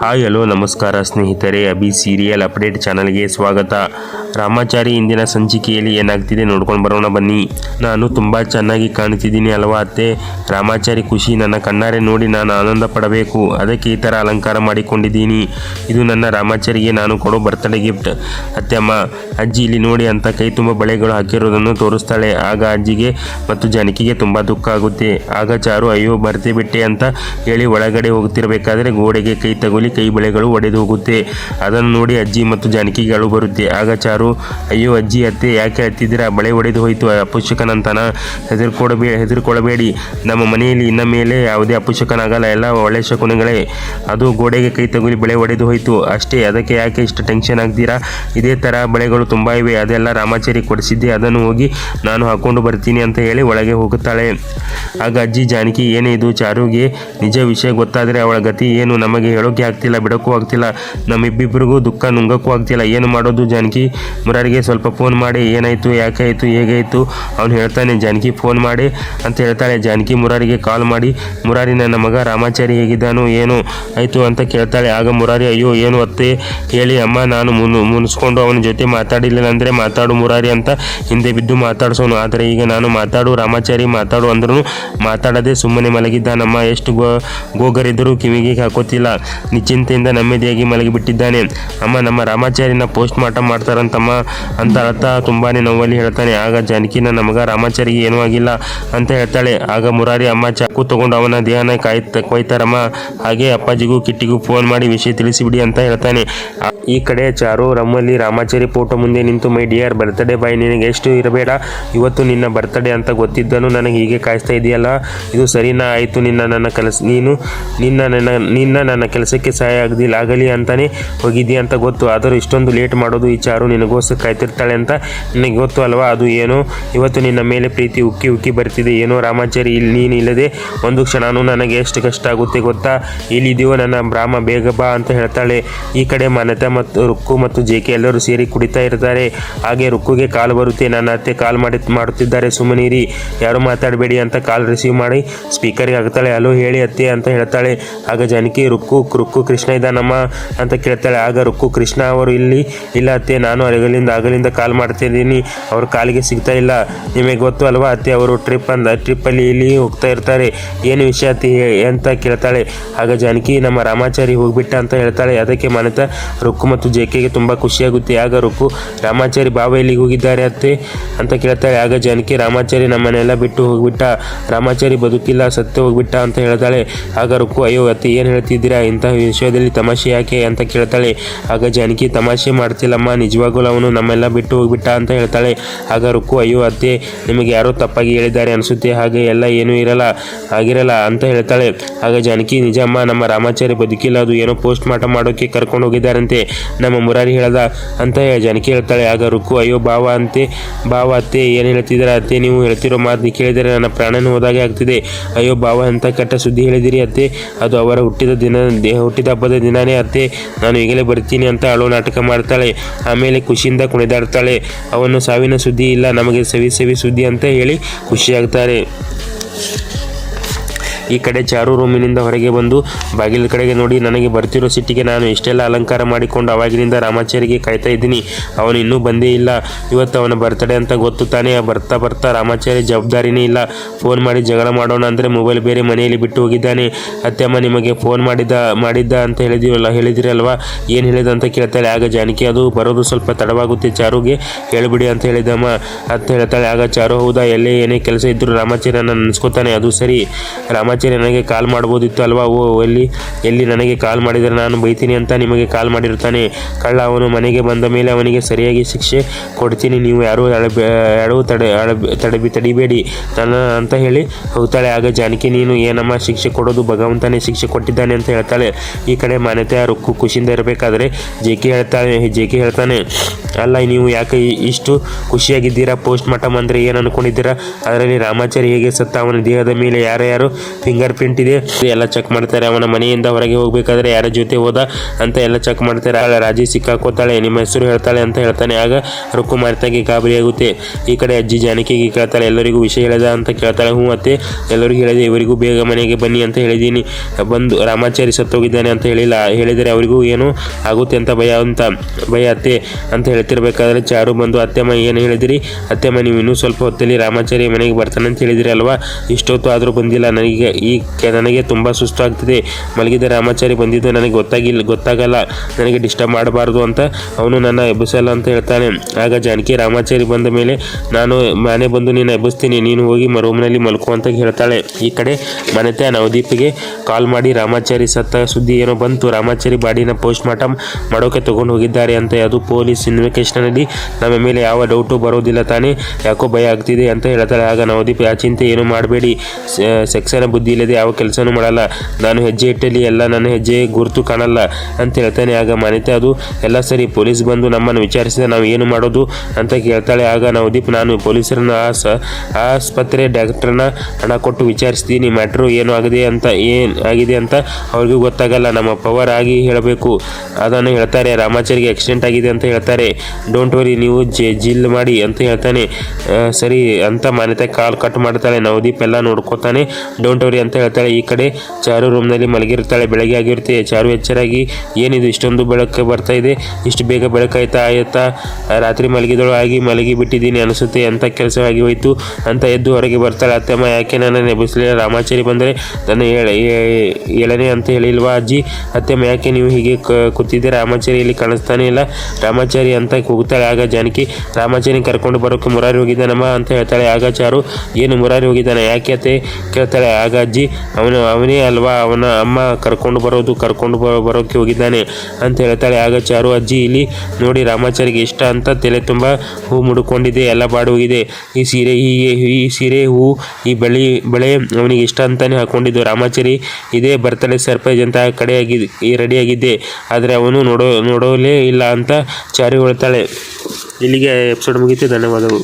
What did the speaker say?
Hi hello ನಮಸ್ಕಾರ ಸ್ನೇಹಿತರೆ. Abhi serial update ಚಾನಲ್ಗೆ ಸ್ವಾಗತ. ರಾಮಾಚಾರಿ ಇಂದಿನ ಸಂಚಿಕೆಯಲ್ಲಿ ಏನಾಗ್ತಿದೆ ನೋಡ್ಕೊಂಡು ಬರೋಣ ಬನ್ನಿ. ನಾನು ತುಂಬ ಚೆನ್ನಾಗಿ ಕಾಣ್ತಿದ್ದೀನಿ ಅಲ್ವಾ ಅತ್ತೆ? ರಾಮಾಚಾರಿ ಖುಷಿ ನನ್ನ ಕಣ್ಣಾರೆ ನೋಡಿ ನಾನು ಆನಂದ ಪಡಬೇಕು. ಅದಕ್ಕೆ ಈ ಥರ ಅಲಂಕಾರ ಮಾಡಿಕೊಂಡಿದ್ದೀನಿ. ಇದು ನನ್ನ ರಾಮಾಚಾರಿಗೆ ನಾನು ಕೊಡೋ ಬರ್ತ್ಡೇ ಗಿಫ್ಟ್. ಅತ್ತೆಮ್ಮ ಅಜ್ಜಿ ಇಲ್ಲಿ ನೋಡಿ ಅಂತ ಕೈ ತುಂಬ ಬಳೆಗಳು ಹಾಕಿರೋದನ್ನು ತೋರಿಸ್ತಾಳೆ. ಆಗ ಅಜ್ಜಿಗೆ ಮತ್ತು ಜಾನಕಿಗೆ ತುಂಬ ದುಃಖ ಆಗುತ್ತೆ. ಆಗ ಚಾರು, ಅಯ್ಯೋ, ಬರ್ತೆ ಬಿಟ್ಟೆ ಅಂತ ಹೇಳಿ ಒಳಗಡೆ ಹೋಗ್ತಿರಬೇಕಾದ್ರೆ ಗೋಡೆಗೆ ಕೈ ತಗುಲಿ ಕೈ ಬಳೆಗಳು ಒಡೆದು ಹೋಗುತ್ತೆ. ಅದನ್ನು ನೋಡಿ ಅಜ್ಜಿ ಮತ್ತು ಜಾನಕಿಗೆ ಅಳು ಬರುತ್ತೆ. ಆಗ ಚಾರು ಅಯ್ಯೋ ಅಜ್ಜಿ, ಅತ್ತೆ, ಯಾಕೆ ಹತ್ತಿದ್ದೀರಾ ಬಳೆ ಒಡೆದು ಹೋಯಿತು ಅಪುಷಕನಂತನ. ಹೆದರ್ಕೊಡಬೇ ಹೆದರ್ಕೊಳ್ಳಬೇಡಿ ನಮ್ಮ ಮನೆಯಲ್ಲಿ ಇನ್ನ ಮೇಲೆ ಯಾವುದೇ ಅಪುಷಕನಾಗಲ್ಲ, ಎಲ್ಲ ಒಳ್ಳೆ ಶಕುನಗಳೇ. ಅದು ಗೋಡೆಗೆ ಕೈ ತಗುಲಿ ಬಳೆ ಒಡೆದು ಹೋಯಿತು. ಅಷ್ಟೇ, ಅದಕ್ಕೆ ಯಾಕೆ ಇಷ್ಟು ಟೆನ್ಷನ್ ಆಗ್ತೀರಾ? ಇದೇ ಥರ ಬಳೆಗಳು ತುಂಬ ಇವೆ. ಅದೆಲ್ಲ ರಾಮಾಚಾರಿ ಕೊಡಿಸಿದ್ದೆ. ಅದನ್ನು ಹೋಗಿ ನಾನು ಹಾಕ್ಕೊಂಡು ಬರ್ತೀನಿ ಅಂತ ಹೇಳಿ ಒಳಗೆ ಹೋಗುತ್ತಾಳೆ. ಆಗ ಅಜ್ಜಿ, ಜಾನಕಿ, ಏನೇ ಇದು? ಚಾರುಗೆ ನಿಜ ವಿಷಯ ಗೊತ್ತಾದರೆ ಅವಳ ಗತಿ ಏನು? ನಮಗೆ ಹೇಳೋಕೆ ಆಗ್ತಿಲ್ಲ ಬಿಡೋಕ್ಕೂ ಆಗ್ತಿಲ್ಲ. ನಮ್ಮಿಬ್ಬಿಬ್ಬರಿಗೂ ದುಃಖ ನುಂಗಕ್ಕೂ ಆಗ್ತಿಲ್ಲ. ಏನು ಮಾಡೋದು ಜಾನಕಿ? ಮುರಾರಿಗೆ ಸ್ವಲ್ಪ ಫೋನ್ ಮಾಡಿ, ಏನಾಯಿತು, ಯಾಕೆ ಆಯಿತು ಹೇಗಾಯಿತು ಅವನು ಹೇಳ್ತಾನೆ, ಜಾನಕಿ ಫೋನ್ ಮಾಡಿ ಅಂತ ಹೇಳ್ತಾಳೆ. ಜಾನಕಿ ಮುರಾರಿಗೆ ಕಾಲ್ ಮಾಡಿ, ಮುರಾರಿ ನನ್ನ ಮಗ ರಾಮಾಚಾರಿ ಹೇಗಿದ್ದಾನು, ಏನು ಆಯಿತು ಅಂತ ಕೇಳ್ತಾಳೆ. ಆಗ ಮುರಾರಿ, ಅಯ್ಯೋ, ಏನು ಅತ್ತೆ? ಹೇಳಿ, ಅಮ್ಮ, ನಾನು ಮುನ್, ಮುನಿಸ್ಕೊಂಡು ಅವನ ಜೊತೆ ಮಾತಾಡಿಲ್ಲ ಅಂದರೆ ಮಾತಾಡು ಮುರಾರಿ ಅಂತ ಹಿಂದೆ ಬಿದ್ದು ಮಾತಾಡ್ಸೋನು. ಆದರೆ ಈಗ ನಾನು ಮಾತಾಡು, ರಾಮಾಚಾರಿ ಮಾತಾಡು ಅಂದ್ರೂ ಮಾತಾಡದೆ ಸುಮ್ಮನೆ ಮಲಗಿದ್ದಾನಮ್ಮ. ಎಷ್ಟು ಗೋ ಗೋಗರಿದ್ದರೂ ಕಿವಿಗೆ ಹಾಕೋತಿಲ್ಲ. ನಿಶ್ಚಿಂತೆಯಿಂದ ನೆಮ್ಮದಿಯಾಗಿ ಮಲಗಿಬಿಟ್ಟಿದ್ದಾನೆ. ಅಮ್ಮ, ನಮ್ಮ ರಾಮಾಚಾರಿನ ಪೋಸ್ಟ್ ಮಾರ್ಟಮ್ ಮಾಡ್ತಾರಂತಮ್ಮ ಅಂತ ಅಳ್ತಾ ತುಂಬಾನೇ ನೋವಲ್ಲಿ ಹೇಳ್ತಾನೆ. ಆಗ ಜಾನಕಿನ ನಮಗ ಮಗ ರಾಮಾಚಾರಿಗೆ ಏನೂ ಆಗಿಲ್ಲ ಅಂತ ಹೇಳ್ತಾಳೆ. ಆಗ ಮುರಾರಿ, ಅಮ್ಮ ಚಾಕು ತಗೊಂಡು ಅವನ ದೇಹನ ಕಾಯ್ತ, ಕೊಯ್ತಾರಮ್ಮ. ಹಾಗೆ ಅಪ್ಪಾಜಿಗೂ ಕಿಟ್ಟಿಗೂ ಫೋನ್ ಮಾಡಿ ವಿಷಯ ತಿಳಿಸಿಬಿಡಿ ಅಂತ ಹೇಳ್ತಾನೆ. ಈ ಕಡೆ ಚಾರು, ರಮ್ಮಲ್ಲಿ ರಾಮಾಚಾರಿ ಫೋಟೋ ಮುಂದೆ ನಿಂತು ಮೈ ಡಿಯರ್ ಬರ್ತ್ಡೇ ಬಾಯ್ ನಿನಗೆ ಎಷ್ಟು ಇರಬೇಡ? ಇವತ್ತು ನಿನ್ನ ಬರ್ತ್ಡೇ ಅಂತ ಗೊತ್ತಿದ್ದನು. ನನಗೆ ಹೀಗೆ ಕಾಯಿಸ್ತಾ ಇದೆಯಲ್ಲ? ಇದು ಸರಿನಾ? ಆಯಿತು, ನಿನ್ನ ನನ್ನ ಕೆಲಸ, ನೀನು, ನಿನ್ನ ನನ್ನ ನಿನ್ನ ನನ್ನ ಕೆಲಸಕ್ಕೆ ಸಹಾಯ ಆಗದಿಲ್ಲ, ಆಗಲಿ ಅಂತಾನೆ ಹೋಗಿದ್ದೀಯ ಅಂತ ಗೊತ್ತು. ಆದರೂ ಇಷ್ಟೊಂದು ಲೇಟ್ ಮಾಡೋದು ಈ ಚಾರು ನಿನಗೋಸ್ಕರ ಕಾಯ್ತಿರ್ತಾಳೆ ಅಂತ ನನಗೆ ಗೊತ್ತು ಅಲ್ವಾ? ಅದು ಏನೋ? ಇವತ್ತು ನಿನ್ನ ಮೇಲೆ ಪ್ರೀತಿ ಉಕ್ಕಿ ಉಕ್ಕಿ ಬರ್ತಿದೆ. ಏನೋ ರಾಮಾಚಾರಿ, ಇಲ್ಲಿ ನೀನು ಇಲ್ಲದೆ ಒಂದು ಕ್ಷಣನೂ ನನಗೆ ಎಷ್ಟು ಕಷ್ಟ ಆಗುತ್ತೆ ಗೊತ್ತಾ? ಇಲ್ಲಿದೆಯೋ ನನ್ನ ಬ್ರಾಹ್ಮ, ಬೇಗ ಬಾ ಅಂತ ಹೇಳ್ತಾಳೆ. ಈ ಕಡೆ ಮನತ ಮತ್ತು ರುಕ್ಕು ಮತ್ತು ಜೆ ಕೆ ಎಲ್ಲರೂ ಸೇರಿ ಕುಡಿತಾ ಇರ್ತಾರೆ. ಹಾಗೆ ರುಕ್ಕುಗೆ ಕಾಲ್ ಬರುತ್ತೆ. ನನ್ನ ಅತ್ತೆ ಕಾಲ್ ಮಾಡಿ ಮಾಡುತ್ತಿದ್ದಾರೆ. ಸುಮ್ಮನಿರಿ. ಯಾರು ಮಾತಾಡಬೇಡಿ ಅಂತ ಕಾಲ್ ರಿಸೀವ್ ಮಾಡಿ ಸ್ಪೀಕರ್ಗೆ ಹಾಕ್ತಾಳೆ. ಹಲೋ, ಹೇಳಿ ಅತ್ತೆ ಅಂತ ಹೇಳ್ತಾಳೆ. ಆಗ ಜಾನಕಿ, ರುಕ್ಕು ರುಕ್ಕು ಕೃಷ್ಣ ಇದ್ದಾನಮ್ಮ ಅಂತ ಕೇಳ್ತಾಳೆ. ಆಗ ರುಕ್ಕು, ಕೃಷ್ಣ ಅವರು ಇಲ್ಲಿ? ಇಲ್ಲ ಅತ್ತೆ, ನಾನು ಅರಗಲಿಂದ ಆಗಲಿಂದ ಕಾಲ್ ಮಾಡ್ತಿದ್ದೀನಿ ಅವ್ರ ಕಾಲಿಗೆ ಸಿಗ್ತಾ ಇಲ್ಲ. ನಿಮಗೆ ಗೊತ್ತು ಅಲ್ವಾ ಅತ್ತೆ ಅವರು ಟ್ರಿಪ್ ಅಂದ ಟ್ರಿಪ್ಪಲ್ಲಿ ಇಲ್ಲಿ ಹೋಗ್ತಾ ಇರ್ತಾರೆ. ಏನು ವಿಷಯ ಅತ್ತಿ ಅಂತ ಕೇಳ್ತಾಳೆ. ಆಗ ಜಾನಕಿ ನಮ್ಮ ರಾಮಾಚಾರಿ ಹೋಗ್ಬಿಟ್ಟ ಅಂತ ಹೇಳ್ತಾಳೆ. ಅದಕ್ಕೆ ಮನತ ರುಕ್ಕು ಮತ್ತು ಜೆ ಕೆಗೆ ತುಂಬ ಖುಷಿಯಾಗುತ್ತೆ ಆಗ ರುಕ್ಕು, ರಾಮಾಚಾರಿ ಬಾಬಾ ಇಲ್ಲಿಗೆ ಹೋಗಿದ್ದಾರೆ ಅತ್ತೆ? ಅಂತ ಕೇಳ್ತಾಳೆ. ಆಗ ಜಾನಕಿ, ರಾಮಾಚಾರಿ ನಮ್ಮನ್ನೆಲ್ಲ ಬಿಟ್ಟು ಹೋಗ್ಬಿಟ್ಟ. ರಾಮಾಚಾರಿ ಬದುಕಿಲ್ಲ, ಸತ್ತು ಹೋಗ್ಬಿಟ್ಟ ಅಂತ ಹೇಳ್ತಾಳೆ. ಆಗ ರುಕ್ಕು, ಅಯ್ಯೋ ಅತ್ತೆ, ಏನು ಹೇಳ್ತಿದ್ದೀರಾ? ಇಂತಹ ವಿಷಯದಲ್ಲಿ ತಮಾಷೆ ಯಾಕೆ? ಅಂತ ಕೇಳ್ತಾಳೆ. ಆಗ ಜಾನಕಿ, ತಮಾಷೆ ಮಾಡ್ತಿಲ್ಲಮ್ಮ, ನಿಜವಾಗಲೂ ಅವನು ನಮ್ಮೆಲ್ಲ ಬಿಟ್ಟು ಹೋಗ್ಬಿಟ್ಟ ಅಂತ ಹೇಳ್ತಾಳೆ. ಆಗ ರುಕ್ಕು, ಅಯ್ಯೋ ಅತ್ತೆ, ನಿಮಗೆ ಯಾರೋ ತಪ್ಪಾಗಿ ಹೇಳಿದ್ದಾರೆ ಅನಿಸುತ್ತೆ, ಹಾಗೆ ಎಲ್ಲ ಏನೂ ಇರಲ್ಲ, ಆಗಿರಲ್ಲ ಅಂತ ಹೇಳ್ತಾಳೆ. ಆಗ ಜಾನಕಿ, ನಿಜಮ್ಮ, ನಮ್ಮ ರಾಮಾಚಾರ್ಯ ಬದುಕಿಲ್ಲ, ಅದು ಏನೋ ಪೋಸ್ಟ್ ಮಾರ್ಟಮ್ ಮಾಡೋಕ್ಕೆ ಕರ್ಕೊಂಡು ಹೋಗಿದ್ದಾರಂತೆ, ನಮ್ಮ ಮುರಾರಿ ಹೇಳ್ದ ಅಂತ ಜಾನಕಿ ಹೇಳ್ತಾಳೆ. ಆಗ ರುಕ್ಕು, ಅಯ್ಯೋ ಭಾವ ಅಂತೆ, ಭಾವ ಅತ್ತೆ, ಏನು ಹೇಳ್ತಿದ್ದೀರಾ ಅತ್ತೆ, ನೀವು ಹೇಳ್ತಿರೋ ಮಾತು ಕೇಳಿದರೆ ನನ್ನ ಪ್ರಾಣನ ಹೋದಾಗೆ ಆಗ್ತಿದೆ. ಅಯ್ಯೋ ಭಾವ ಅಂತ ಕೆಟ್ಟ ಸುದ್ದಿ ಹೇಳಿದಿರಿ ಅತ್ತೆ, ಅದು ಅವರ ಹುಟ್ಟಿದ ದಿನ ಹುಟ್ಟಿದ ಹಬ್ಬದ ದಿನಾನೇ ಅತ್ತೆ, ನಾನು ಈಗಲೇ ಬರ್ತೀನಿ ಅಂತ ಅಳು ನಾಟಕ ಮಾಡ್ತಾಳೆ. ಆಮೇಲೆ ಖುಷಿಯಿಂದ ಕುಣಿದಾಡ್ತಾಳೆ ಅವನು ಸಾವಿನ ಸುದ್ದಿ ಇಲ್ಲ ನಮಗೆ ಸವಿ ಸವಿ ಸುದ್ದಿ ಅಂತ ಹೇಳಿ ಖುಷಿಯಾಗ್ತಾರೆ. ಈ ಕಡೆ ಚಾರು ರೂಮಿನಿಂದ ಹೊರಗೆ ಬಂದು ಬಾಗಿಲ ಕಡೆಗೆ ನೋಡಿ, ನನಗೆ ಬರ್ತಿರೋ ಸಿಟ್ಟಿಗೆ ನಾನು ಇಷ್ಟೆಲ್ಲ ಅಲಂಕಾರ ಮಾಡಿಕೊಂಡು ಅವಾಗಿನಿಂದ ರಾಮಾಚಾರಿಗೆ ಕಾಯ್ತಾ ಇದ್ದೀನಿ. ಅವನು ಇನ್ನೂ ಬಂದೇ ಇಲ್ಲ. ಇವತ್ತು ಅವನ ಬರ್ತಡೇ ಅಂತ ಗೊತ್ತು ತಾನೇ. ಬರ್ತಾ ಬರ್ತಾ ರಾಮಾಚಾರಿ ಜವಾಬ್ದಾರಿನೇ ಇಲ್ಲ. ಫೋನ್ ಮಾಡಿ ಜಗಳ ಮಾಡೋಣ ಅಂದರೆ ಮೊಬೈಲ್ ಬೇರೆ ಮನೆಯಲ್ಲಿ ಬಿಟ್ಟು ಹೋಗಿದ್ದಾನೆ. ಅತ್ತೆಮ್ಮ ನಿಮಗೆ ಫೋನ್ ಮಾಡಿದ್ದ ಮಾಡಿದ್ದ ಅಂತ ಹೇಳಿದಿರಲ್ಲ ಹೇಳಿದಿರಲ್ವಾ? ಏನು ಹೇಳಿದ ಅಂತ ಕೇಳ್ತಾಳೆ. ಆಗ ಜಾನಕಿ, ಅದು ಬರೋದು ಸ್ವಲ್ಪ ತಡವಾಗುತ್ತೆ ಚಾರುಗೆ. ಹೇಳಿಬಿಡಿ ಅಂತ ಹೇಳಿದಮ್ಮ. ಅಂತ ಹೇಳ್ತಾಳೆ, ಆಗ ಚಾರು, ಹೌದಾ, ಎಲ್ಲೇ ಏನೇ ಕೆಲಸ ಇದ್ದರೂ ರಾಮಾಚಾರ್ಯನ ನನ್ನ ನೆನೆಸ್ಕೋತಾನೆ. ಅದು ಸರಿ. ರಾಮಾಚಾರಿ ನನಗೆ ಕಾಲ್ ಮಾಡ್ಬೋದಿತ್ತು ಅಲ್ವಾ? ಓ, ಎಲ್ಲಿ ಎಲ್ಲಿ ನನಗೆ ಕಾಲ್ ಮಾಡಿದರೆ ನಾನು ಬೈತೀನಿ ಅಂತ ನಿಮಗೆ ಕಾಲ್ ಮಾಡಿರ್ತಾನೆ. ಕಳ್ಳ ಅವನು ಮನೆಗೆ ಬಂದ ಮೇಲೆ ಅವನಿಗೆ ಸರಿಯಾಗಿ ಶಿಕ್ಷೆ ಕೊಡ್ತೀನಿ. ನೀವು ಯಾರೂ ಅಳಬೆ ಎಡವು ತಡೆ ತಡಬಿ ತಡೆಬಿ, ತಡಿಬೇಡಿ. ನನ್ನ ಅಂತ ಹೇಳಿ ಹೋಗ್ತಾಳೆ. ಆಗ ಜಾನಕಿ, ನೀನು ಏನಮ್ಮ ಶಿಕ್ಷೆ ಕೊಡೋದು? ಭಗವಂತನೇ ಶಿಕ್ಷೆ ಕೊಟ್ಟಿದ್ದಾನೆ ಅಂತ ಹೇಳ್ತಾಳೆ. ಈ ಕಡೆ ಮಾನ್ಯತೆ ರುಕ್ಕು ಖುಷಿಯಿಂದ ಇರಬೇಕಾದ್ರೆ ಜೆ ಕೆ ಹೇಳ್ತಾಳೆ. ಜೆ ಕೆ ಹೇಳ್ತಾನೆ, ಅಲ್ಲ, ನೀವು ಯಾಕೆ ಇಷ್ಟು ಖುಷಿಯಾಗಿದ್ದೀರಾ? ಪೋಸ್ಟ್ ಮಾರ್ಟಮ್ ಅಂದರೆ ಏನು ಅನ್ಕೊಂಡಿದ್ದೀರಾ? ಅದರಲ್ಲಿ ರಾಮಾಚಾರಿ ಹೇಗೆ ಸತ್ತ? ಅವನ ದೇಹದ ಮೇಲೆ ಯಾರ್ಯಾರು ಫಿಂಗರ್ ಪ್ರಿಂಟ್ ಇದೆ. ಎಲ್ಲ ಚೆಕ್ ಮಾಡ್ತಾರೆ, ಅವನ ಮನೆಯಿಂದ ಹೊರಗೆ ಹೋಗ್ಬೇಕಾದ್ರೆ ಯಾರ ಜೊತೆ ಹೋದ ಅಂತ ಎಲ್ಲ ಚೆಕ್ ಮಾಡ್ತಾರೆ. ಆಗ ರಾಜಿ ಸಿಕ್ಕಾಕೋತಾಳೆ ನಿಮ್ಮ ಹೆಸರು ಹೇಳ್ತಾಳೆ ಅಂತ ಹೇಳ್ತಾನೆ. ಆಗ ರುಕ್ಕುಮಾರಿತಾಗಿ ಗಾಬರಿ ಆಗುತ್ತೆ. ಈ ಕಡೆ ಅಜ್ಜಿ ಜಾನಕಿಗೆ ಕೇಳ್ತಾಳೆ, ಎಲ್ಲರಿಗೂ ವಿಷಯ ಹೇಳಿದ? ಅಂತ ಕೇಳ್ತಾಳೆ, ಹ್ಞೂ ಅತ್ತೆ, ಎಲ್ಲರಿಗೂ ಹೇಳಿದೆ, ಇವರಿಗೂ ಬೇಗ ಮನೆಗೆ ಬನ್ನಿ ಅಂತ ಹೇಳಿದ್ದೀನಿ. ಬಂದು ರಾಮಾಚಾರಿ ಸತ್ತೋಗಿದ್ದಾನೆ ಅಂತ ಹೇಳಿಲ್ಲ, ಹೇಳಿದರೆ ಅವರಿಗೂ ಏನು ಆಗುತ್ತೆ ಅಂತ ಭಯ ಅಂತ, ಭಯ ಅತ್ತೆ ಅಂತ ಹೇಳ್ತಿರ್ಬೇಕಾದ್ರೆ ಚಾರು ಬಂದು, ಅತ್ತೆಮ್ಮ, ಏನು ಹೇಳಿದಿರಿ? ಅತ್ತೆಮ್ಮ, ನೀವು ಇನ್ನೂ ಸ್ವಲ್ಪ ಹೊತ್ತಲ್ಲಿ ರಾಮಾಚಾರಿ ಮನೆಗೆ ಬರ್ತಾನೆ ಅಂತ ಹೇಳಿದಿರಿ ಅಲ್ವಾ? ಇಷ್ಟೊತ್ತು ಆದರೂ ಬಂದಿಲ್ಲ, ನನಗೆ ಈ ಕೆ- ನನಗೆ ತುಂಬ ಸುಸ್ತು ಆಗ್ತಿದೆ ಮಲಗಿದ ರಾಮಾಚಾರಿ ಬಂದಿದ್ದು ನನಗೆ ಗೊತ್ತಾಗಿಲ್ಲ ಗೊತ್ತಾಗಲ್ಲ. ನನಗೆ ಡಿಸ್ಟರ್ಬ್ ಮಾಡಬಾರ್ದು ಅಂತ ಅವನು ನನ್ನ ಎಬ್ಬಿಸಲ್ಲ ಅಂತ ಹೇಳ್ತಾನೆ. ಆಗ ಜಾನಕಿ ರಾಮಾಚಾರಿ ಬಂದ ಮೇಲೆ ನಾನು ಮನೆ ಬಂದು ನೀನು ಎಬ್ಬಿಸ್ತೀನಿ. ನೀನು ಹೋಗಿ ರೂಮ್ನಲ್ಲಿ ಮಲ್ಕೋ ಅಂತ ಹೇಳ್ತಾಳೆ. ಈ ಕಡೆ ಮನೆತೆ ನವದೀಪಿಗೆ ಕಾಲ್ ಮಾಡಿ ರಾಮಾಚಾರಿ ಸತ್ತ ಸುದ್ದಿ ಏನೋ ಬಂತು. ರಾಮಾಚಾರಿ ಬಾಡಿನ ಪೋಸ್ಟ್ ಮಾರ್ಟಮ್ ಮಾಡೋಕೆ ತೊಗೊಂಡು ಹೋಗಿದ್ದಾರೆ ಅಂತ ಅದು ಪೊಲೀಸ್ ಇನ್ವೆಸ್ಟಿಗೇಷನಲ್ಲಿ ನಮ್ಮ ಮೇಲೆ ಯಾವ ಡೌಟು ಬರೋದಿಲ್ಲ ತಾನೇ. ಯಾಕೋ ಭಯ ಆಗ್ತಿದೆ ಅಂತ ಹೇಳ್ತಾಳೆ. ಆಗ ನವದೀಪ್ ಆ ಚಿಂತೆ ಏನು ಮಾಡಬೇಡಿ. ಸೆಕ್ಸನ ಬುದ್ಧಿ ಇಲ್ಲದೆ ಯಾವ ಕೆಲಸನೂ ಮಾಡಲ್ಲ. ನಾನು ಹೆಜ್ಜೆ ಇಟ್ಟಲ್ಲಿ ಎಲ್ಲ ನನ್ನ ಹೆಜ್ಜೆ ಗುರುತು ಕಾಣಲ್ಲ ಅಂತ ಹೇಳ್ತಾನೆ. ಆಗ ಮನೆತೆ, ಅದು ಎಲ್ಲ ಸರಿ, ಪೊಲೀಸ್ ಬಂದು ನಮ್ಮನ್ನು ವಿಚಾರಿಸಿದ ನಾವು ಏನು ಮಾಡೋದು? ಅಂತ ಕೇಳ್ತಾಳೆ. ಆಗ ನವದೀಪ್, ನಾನು ಪೊಲೀಸರನ್ನ ಆ ಸ ಆಸ್ಪತ್ರೆ ಡಾಕ್ಟ್ರನ್ನ ಹಣ ಕೊಟ್ಟು ವಿಚಾರಿಸ್ತೀನಿ. ಮ್ಯಾಟ್ರು ಏನು ಆಗಿದೆ ಅಂತ, ಏನು ಆಗಿದೆ ಅಂತ ಅವ್ರಿಗೂ ಗೊತ್ತಾಗಲ್ಲ. ನಮ್ಮ ಪವರ್ ಆಗಿ ಹೇಳಬೇಕು. ಅದನ್ನು ಹೇಳ್ತಾರೆ. ರಾಮಾಚಾರಿಗೆ ಆಕ್ಸಿಡೆಂಟ್ ಆಗಿದೆ ಅಂತ ಹೇಳ್ತಾರೆ. ಡೋಂಟ್ ವರಿ ನೀವು ಜೆ, ಜಿಲ್ ಮಾಡಿ ಅಂತ ಹೇಳ್ತಾನೆ. ಸರಿ ಅಂತ ಮಾನ್ಯತೆ ಕಾಲ್ ಕಟ್ ಮಾಡ್ತಾಳೆ. ನವದೀಪ್ ಎಲ್ಲ ನೋಡ್ಕೋತಾನೆ. ಡೋಂಟ್ ವರಿ ಅಂತ ಹೇಳ್ತಾಳೆ. ಈ ಕಡೆ ಚಾರು ರೂಮ್ನಲ್ಲಿ ಮಲಗಿರ್ತಾಳೆ ಬೆಳಗ್ಗೆ ಆಗಿರುತ್ತೆ. ಚಾರು ಎಚ್ಚರಾಗಿ ಏನಿದು? ಇಷ್ಟೊಂದು ಬೆಳಕು ಬರ್ತಾ ಇದೆ. ಇಷ್ಟು ಬೇಗ ಬೆಳಕಾಯ್ತಾ ಆಯ್ತಾ? ರಾತ್ರಿ ಮಲಗಿದಳು. ಆಗಿ ಮಲಗಿ ಬಿಟ್ಟಿದ್ದೀನಿ ಅನಿಸುತ್ತೆ. ಅಂತ ಕೆಲಸವಾಗಿ ಹೋಯ್ತು? ಅಂತ ಎದ್ದು ಹೊರಗೆ ಬರ್ತಾಳೆ. ಅತ್ತಮ್ಮ ಯಾಕೆ ನನ್ನ ನೆಬಿಸಲಿಲ್ಲ ರಾಮಾಚಾರಿ ಬಂದರೆ ನನ್ನ ಏಳನೇ ಅಂತ ಹೇಳಿಲ್ವಾ ಅಜ್ಜಿ? ಅತ್ತಮ್ಮ ಯಾಕೆ ನೀವು ಹೀಗೆ ಕೂತಿದ್ದೆ ರಾಮಾಚಾರಿ ಇಲ್ಲಿ ಕಾಣಿಸ್ತಾನೆ ಇಲ್ಲ. ರಾಮಾಚಾರಿ ಅಂತ ಕೂಗ್ತಾಳೆ. ಆಗ ಜಾನಕಿ ರಾಮಾಚಾರಿ ಕರ್ಕೊಂಡು ಬರೋಕೆ ಮುರಾರಿ ಹೋಗಿದ್ದಾನಮ್ಮ ಅಂತ ಹೇಳ್ತಾಳೆ. ಆಗ ಚಾರು, ಏನು ಮುರಾರಿ ಹೋಗಿದ್ದಾನೆ? ಯಾಕೆ ಅತ್ತೆ? ಕೇಳ್ತಾಳೆ. ಆಗ ಅಜ್ಜಿ, ಅವನು ಅವನೇ ಅಲ್ವಾ? ಅವನ ಅಮ್ಮ ಕರ್ಕೊಂಡು ಬರೋದು, ಕರ್ಕೊಂಡು ಬರೋ ಬರೋಕ್ಕೆ ಹೋಗಿದ್ದಾನೆ ಅಂತ ಹೇಳ್ತಾಳೆ. ಆಗ ಚಾರು, ಅಜ್ಜಿ, ಇಲ್ಲಿ ನೋಡಿ ರಾಮಾಚಾರಿಗೆ ಇಷ್ಟ ಅಂತ ತಲೆ ತುಂಬ ಹೂ ಮುಡ್ಕೊಂಡಿದೆ, ಎಲ್ಲ ಬಾಡು ಹೋಗಿದೆ ಈ ಸೀರೆ, ಈ ಈ ಸೀರೆ ಹೂ, ಈ ಬಳಿ ಬಳೆ ಅವನಿಗೆ ಇಷ್ಟ ಅಂತಾನೆ ಹಾಕೊಂಡಿದ್ದು. ರಾಮಾಚಾರಿ ಇದೇ ಬರ್ತಲೇ ಸರ್ಪ್ರೈಸ್ ಅಂತ ಕಡೆಯಾಗಿ ರೆಡಿಯಾಗಿದ್ದೆ ಆದರೆ ಅವನು ನೋಡೋ ನೋಡೋಲೇ ಇಲ್ಲ ಅಂತ ಚಾರು ಹೇಳ್ತಾಳೆ. ಇಲ್ಲಿಗೆ ಎಪಿಸೋಡ್ ಮುಗಿತು. ಧನ್ಯವಾದಗಳು.